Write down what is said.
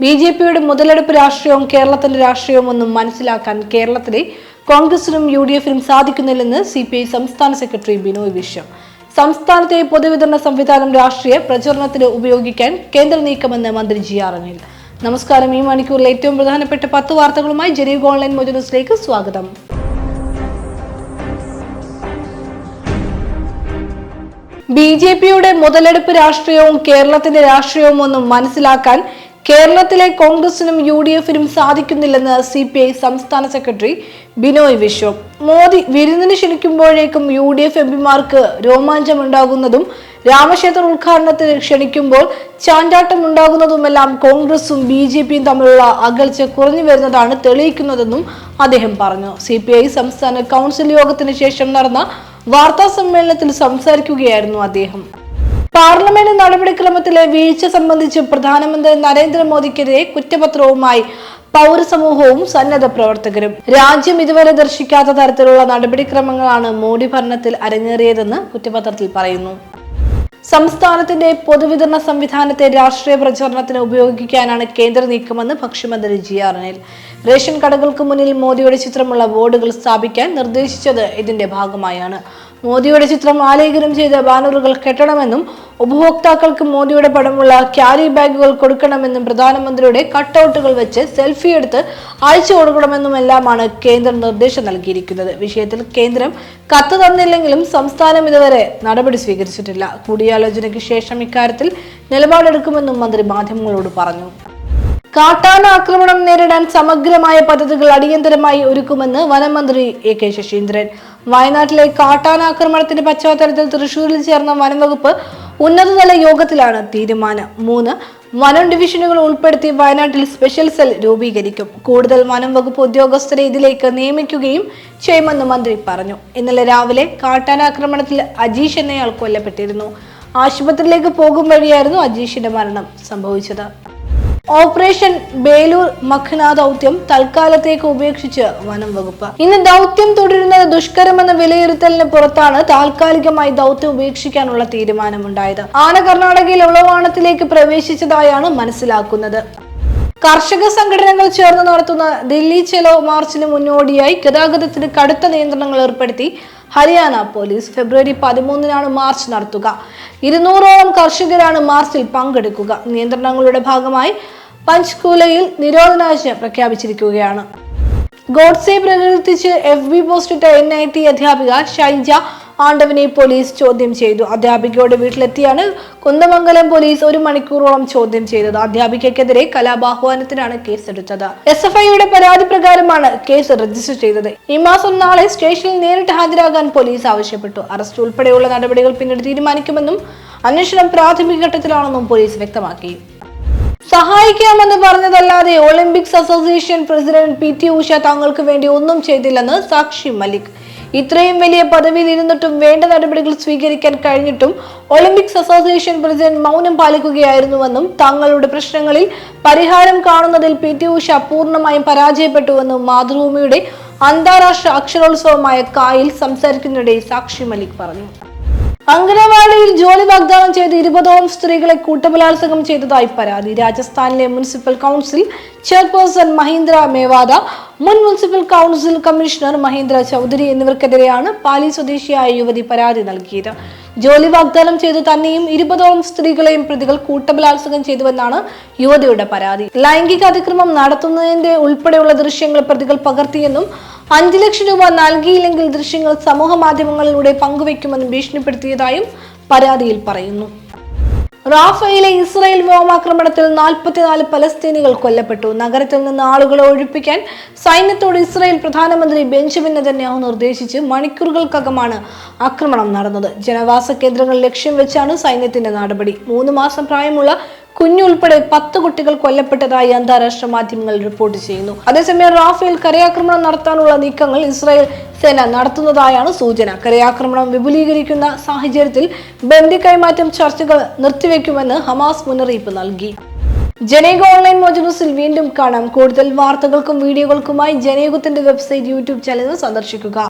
B J പിയുടെ മുതലെടുപ്പ് രാഷ്ട്രീയവും കേരളത്തിന്റെ രാഷ്ട്രീയവും ഒന്നും മനസ്സിലാക്കാൻ കേരളത്തിലെ കോൺഗ്രസിനും യു ഡി എഫിനും സാധിക്കുന്നില്ലെന്ന് സി പി ഐ സംസ്ഥാന സെക്രട്ടറി ബിനോയ് വിശ്വം. സംസ്ഥാനത്തെ പൊതുവിതരണ സംവിധാനം രാഷ്ട്രീയ പ്രചരണത്തിന് ഉപയോഗിക്കാൻ കേന്ദ്ര നീക്കമെന്ന് മന്ത്രി ജി ആർ അനിൽ. നമസ്കാരം. ഈ മണിക്കൂറിലെ ഏറ്റവും പ്രധാനപ്പെട്ട പത്ത് വാർത്തകളുമായി ജനീവ് ഓൺലൈൻ മൊജനൂസിലേക്ക് സ്വാഗതം. ബി ജെ പിയുടെ മുതലെടുപ്പ് രാഷ്ട്രീയവും കേരളത്തിന്റെ രാഷ്ട്രീയവും ഒന്നും മനസ്സിലാക്കാൻ കേരളത്തിലെ കോൺഗ്രസിനും യു ഡി എഫിനും സാധിക്കുന്നില്ലെന്ന് സി പി ഐ സംസ്ഥാന സെക്രട്ടറി ബിനോയ് വിശ്വം. മോദി വിരുന്നിന് ക്ഷണിക്കുമ്പോഴേക്കും യു ഡി എഫ് എംപിമാർക്ക് രോമാഞ്ചമുണ്ടാകുന്നതും രാമക്ഷേത്ര ഉദ്ഘാടനത്തിന് ക്ഷണിക്കുമ്പോൾ ചാണ്ടാട്ടം ഉണ്ടാകുന്നതുമെല്ലാം കോൺഗ്രസും ബി ജെ പിയും തമ്മിലുള്ള അകൽച്ച കുറഞ്ഞു വരുന്നതാണ് തെളിയിക്കുന്നതെന്നും അദ്ദേഹം പറഞ്ഞു. സി പി ഐ സംസ്ഥാന കൗൺസിൽ യോഗത്തിന് ശേഷം നടന്ന വാർത്താ സമ്മേളനത്തിൽ സംസാരിക്കുകയായിരുന്നു അദ്ദേഹം. പാർലമെന്റ് നടപടിക്രമത്തിലെ വീഴ്ച സംബന്ധിച്ച് പ്രധാനമന്ത്രി നരേന്ദ്രമോദിക്കെതിരെ കുറ്റപത്രവുമായി പൗരസമൂഹവും സന്നദ്ധ പ്രവർത്തകരും. രാജ്യം ഇതുവരെ ദർശിക്കാത്ത തരത്തിലുള്ള നടപടിക്രമങ്ങളാണ് മോഡി ഭരണത്തിൽ അരങ്ങേറിയതെന്ന് കുറ്റപത്രത്തിൽ പറയുന്നു. സംസ്ഥാനത്തിന്റെ പൊതുവിതരണ സംവിധാനത്തെ രാഷ്ട്രീയ പ്രചാരണത്തിന് ഉപയോഗിക്കാനാണ് കേന്ദ്ര നീക്കമെന്ന് ഭക്ഷ്യമന്ത്രി ജി ആർ അനിൽ. റേഷൻ കടകൾക്ക് മുന്നിൽ മോദിയുടെ ചിത്രമുള്ള ബോർഡുകൾ സ്ഥാപിക്കാൻ നിർദ്ദേശിച്ചത് ഇതിന്റെ ഭാഗമായാണ്. മോദിയുടെ ചിത്രം ആലേഖനം ചെയ്ത ബാനറുകൾ കെട്ടണമെന്നും ഉപഭോക്താക്കൾക്ക് മോദിയുടെ പടമുള്ള ക്യാരി ബാഗുകൾ കൊടുക്കണമെന്നും പ്രധാനമന്ത്രിയുടെ കട്ടൗട്ടുകൾ വെച്ച് സെൽഫി എടുത്ത് അയച്ചു കൊടുക്കണമെന്നുമെല്ലാമാണ് കേന്ദ്രം നിർദ്ദേശം നൽകിയിരിക്കുന്നത്. വിഷയത്തിൽ കേന്ദ്രം കത്ത് തന്നില്ലെങ്കിലും സംസ്ഥാനം ഇതുവരെ നടപടി സ്വീകരിച്ചിട്ടില്ല. കൂടിയാലോചനയ്ക്ക് ശേഷം ഇക്കാര്യത്തിൽ നിലപാടെടുക്കുമെന്നും മന്ത്രി മാധ്യമങ്ങളോട് പറഞ്ഞു. കാട്ടാന ആക്രമണം നേരിടാൻ സമഗ്രമായ പദ്ധതികൾ അടിയന്തരമായി ഒരുക്കുമെന്ന് വനമന്ത്രി എ കെ ശശീന്ദ്രൻ. വയനാട്ടിലെ കാട്ടാന ആക്രമണത്തിന്റെ പശ്ചാത്തലത്തിൽ തൃശൂരിൽ ചേർന്ന വനംവകുപ്പ് ഉന്നതതല യോഗത്തിലാണ് തീരുമാനം. മൂന്ന് വനം ഡിവിഷനുകൾ ഉൾപ്പെടുത്തി വയനാട്ടിൽ സ്പെഷ്യൽ സെൽ രൂപീകരിക്കും. കൂടുതൽ വനം വകുപ്പ് ഉദ്യോഗസ്ഥരെ ഇതിലേക്ക് നിയമിക്കുകയും ചെയ്യുമെന്ന് മന്ത്രി പറഞ്ഞു. ഇന്നലെ രാവിലെ കാട്ടാനാക്രമണത്തിൽ അജീഷ് എന്നയാൾ കൊല്ലപ്പെട്ടിരുന്നു. ആശുപത്രിയിലേക്ക് പോകും വഴിയായിരുന്നു അജീഷിന്റെ മരണം സംഭവിച്ചത്. ഓപ്പറേഷൻ ബേലൂർ മഖ്ന ദൗത്യം തൽക്കാലത്തേക്ക് ഉപേക്ഷിച്ച് വനം വകുപ്പ്. ഇന്ന് ദൗത്യം തുടരുന്നത് ദുഷ്കരമെന്ന വിലയിരുത്തലിന് പുറത്താണ് താൽക്കാലികമായി ദൗത്യം ഉപേക്ഷിക്കാനുള്ള തീരുമാനമുണ്ടായത്. ആന കർണാടകയിൽ ഉളവാണത്തിലേക്ക് പ്രവേശിച്ചതായാണ് മനസ്സിലാക്കുന്നത്. കർഷക സംഘടനകൾ ചേർന്ന് നടത്തുന്ന ദില്ലി ചെലോ മാർച്ചിന് മുന്നോടിയായി ഗതാഗതത്തിന് കടുത്ത നിയന്ത്രണങ്ങൾ ഏർപ്പെടുത്തി ഹരിയാന പോലീസ് ഫെബ്രുവരി പതിമൂന്നിനാണ് മാർച്ച് നടത്തുക. ഇരുന്നൂറോളം കർഷകരാണ് മാർച്ചിൽ പങ്കെടുക്കുക. നിയന്ത്രണങ്ങളുടെ ഭാഗമായി പഞ്ച്കുലയിൽ നിരോധനാജ്ഞ പ്രഖ്യാപിച്ചിരിക്കുകയാണ്. ഗോഡ്സെ പ്രകീർത്തിച്ച് എഫ് ബി പോസ്റ്റിട്ട എൻ ഐ ടി അധ്യാപിക ഷൈജ ആണ്ടവനെ പോലീസ് ചോദ്യം ചെയ്തു. അധ്യാപികയുടെ വീട്ടിലെത്തിയാണ് കുന്ദമംഗലം പോലീസ് ഒരു മണിക്കൂറോളം ചോദ്യം ചെയ്തത്. അധ്യാപികയ്ക്കെതിരെ കലാപാഹ്വാനത്തിനാണ് കേസെടുത്തത്. എസ് എഫ് ഐയുടെ പരാതി പ്രകാരമാണ് കേസ് രജിസ്റ്റർ ചെയ്തത്. ഈ മാസം നാളെ സ്റ്റേഷനിൽ നേരിട്ട് ഹാജരാകാൻ പോലീസ് ആവശ്യപ്പെട്ടു. അറസ്റ്റ് ഉൾപ്പെടെയുള്ള നടപടികൾ പിന്നീട് തീരുമാനിക്കുമെന്നും അന്വേഷണം പ്രാഥമിക ഘട്ടത്തിലാണെന്നും പോലീസ് വ്യക്തമാക്കി. സഹായിക്കാമെന്ന് പറഞ്ഞതല്ലാതെ Olympics association president P T Usha തങ്ങൾക്ക് വേണ്ടി ഒന്നും ചെയ്തില്ലെന്ന് സാക്ഷി മലിക്. ഇത്രയും വലിയ പദവിയിൽ ഇരുന്നിട്ടും വേണ്ട നടപടികൾ സ്വീകരിക്കാൻ കഴിഞ്ഞിട്ടും ഒളിമ്പിക്സ് അസോസിയേഷൻ പ്രസിഡന്റ് മൗനം പാലിക്കുകയായിരുന്നുവെന്നും തങ്ങളുടെ പ്രശ്നങ്ങളിൽ പരിഹാരം കാണുന്നതിൽ പി ടി ഉഷ പൂർണമായും പരാജയപ്പെട്ടുവെന്നും മാതൃഭൂമിയുടെ അന്താരാഷ്ട്ര അക്ഷരോത്സവമായ കായിൽ സംസാരിക്കുന്നതിനിടെ സാക്ഷി മലിക് പറഞ്ഞു. അംഗനവാടിയിൽ ജോലി വാഗ്ദാനം ചെയ്ത് ഇരുപതോളം സ്ത്രീകളെ കൂട്ടബലാത്സംഗം ചെയ്തതായി പരാതി. രാജസ്ഥാനിലെ municipal council chairperson Mahindra Mewada മുൻ municipal council commissioner Mahindra Chaudhary എന്നിവർക്കെതിരെയാണ് Pali സ്വദേശിയായ യുവതി പരാതി നൽകിയത്. ജോലി വാഗ്ദാനം ചെയ്ത് തന്നെയും ഇരുപതോളം സ്ത്രീകളെയും പ്രതികൾ കൂട്ടബലാത്സംഗം ചെയ്തുവെന്നാണ് യുവതിയുടെ പരാതി. ലൈംഗിക അതിക്രമം നടത്തുന്നതിന്റെ ഉൾപ്പെടെയുള്ള ദൃശ്യങ്ങൾ പ്രതികൾ പകർത്തിയെന്നും അഞ്ചു ലക്ഷം രൂപ നൽകിയില്ലെങ്കിൽ ദൃശ്യങ്ങൾ സമൂഹ മാധ്യമങ്ങളിലൂടെ പങ്കുവെക്കുമെന്ന് ഭീഷണിപ്പെടുത്തിയതായും പരാതിയിൽ പറയുന്നു. റാഫയിലെ ഇസ്രായേൽ വ്യോമാക്രമണത്തിൽ നാൽപ്പത്തിനാല് പലസ്തീനികൾ കൊല്ലപ്പെട്ടു. നഗരത്തിൽ നിന്ന് ആളുകളെ ഒഴിപ്പിക്കാൻ സൈന്യത്തോട് ഇസ്രായേൽ പ്രധാനമന്ത്രി ബെഞ്ചമിൻ നെതന്യാഹു നിർദ്ദേശിച്ച് മണിക്കൂറുകൾക്കകമാണ് ആക്രമണം നടന്നത്. ജനവാസ കേന്ദ്രങ്ങൾ ലക്ഷ്യം വെച്ചാണ് സൈന്യത്തിന്റെ നടപടി. മൂന്ന് മാസം പ്രായമുള്ള കുഞ്ഞുൾപ്പെടെ പത്ത് കുട്ടികൾ കൊല്ലപ്പെട്ടതായി അന്താരാഷ്ട്ര മാധ്യമങ്ങൾ റിപ്പോർട്ട് ചെയ്യുന്നു. അതേസമയം റാഫേൽ കരയാക്രമണം നടത്താനുള്ള നീക്കങ്ങൾ ഇസ്രായേൽ സേന നടത്തുന്നതായാണ് സൂചന. കരയാക്രമണം വിപുലീകരിക്കുന്ന സാഹചര്യത്തിൽ ബന്ദി കൈമാറ്റം ചർച്ചകൾ നിർത്തിവെക്കുമെന്ന് ഹമാസ് മുന്നറിയിപ്പ് നൽകി. ജനേക ഓൺലൈൻ മോജനൂസിൽ വീണ്ടും കാണാം. കൂടുതൽ വാർത്തകൾക്കും വീഡിയോകൾക്കുമായി ജനേകത്തിന്റെ വെബ്സൈറ്റ് യൂട്യൂബ് ചാനൽ സന്ദർശിക്കുക.